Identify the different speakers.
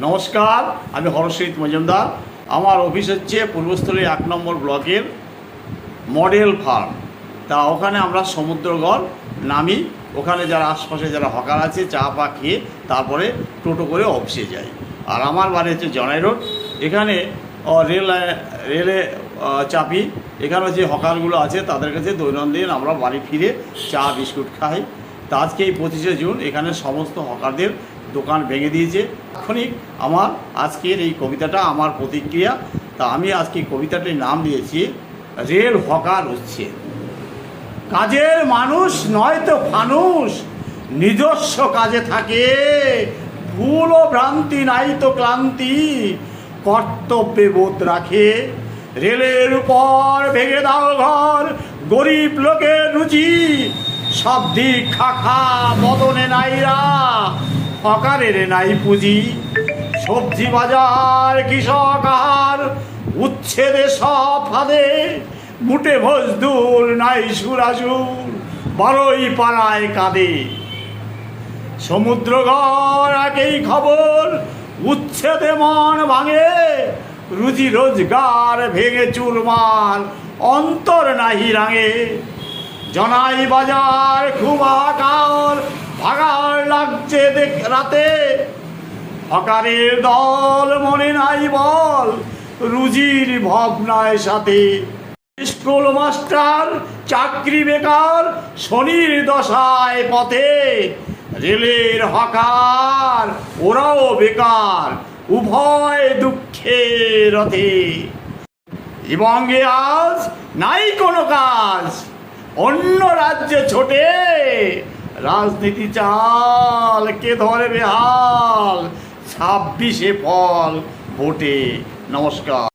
Speaker 1: নমস্কার, আমি হরশ্রীত মজুমদার। আমার অফিস হচ্ছে পূর্বস্থলী এক নম্বর ব্লকের মডেল ফার্ম। তা ওখানে আমরা সমুদ্রগড় নামি, ওখানে যারা আশপাশে যারা হকার আছে, চা পা খেয়ে তারপরে টোটো করে অফিসে যাই। আর আমার বাড়ি হচ্ছে জনাই রোড। এখানে রেল রেলে চাপি। এখানে যে হকারগুলো আছে, তাদের কাছে দৈনন্দিন আমরা বাড়ি ফিরে চা, বিস্কুট খাই। তা আজকে এই পঁচিশে জুন, এখানে সমস্ত হকারদের দোকান ভেঙে দিয়েছে। এখনই আমার আজকের এই কবিতাটা আমার প্রতিক্রিয়া। তা আমি আজকে কবিতাটির নাম দিয়েছি, রেল হকার হচ্ছে কাজের মানুষ নয় তো ফানুষ, নিজস্ব কাজে থাকে। ভুল ও ভ্রান্তি, নাই তো ক্লান্তি, কর্তব্যে বোধ রাখে। রেলের উপর ভেঙে দাও ঘর, গরিব লোকের রুচি, সব দিক খা খা বদনে নাইরা। হকারের নাই পুঁজি। সবজি বাজার, কৃষক আহার, উচ্ছেদে সব ফাঁদে। মুটে মজদুর নাই সুরাসুর বারোই পাড়ায় কাঁদে। সমুদ্রগড় একই খবর, উচ্ছেদে মন ভাঙে। রুজি রোজগার ভেঙে চুরমার, অন্তর নাহি রাঙে। জনাই বাজার খুব রাতে হকারের দল মনে নাই বল, রুজির ভাবনায় সাথে। স্কুল মাস্টার, চাকরি বেকার, শনির দশায় পথে। রেলের হকার, ওরাও বেকার, উভয় দুঃখে রথে। এবং আজ নাই কোনো কাজ, অন্য রাজ্যে ছোটে। রাজনীতি চাল কে ধরে বেহাল? ছাব্বিশে ফল ভোটে নমস্কার।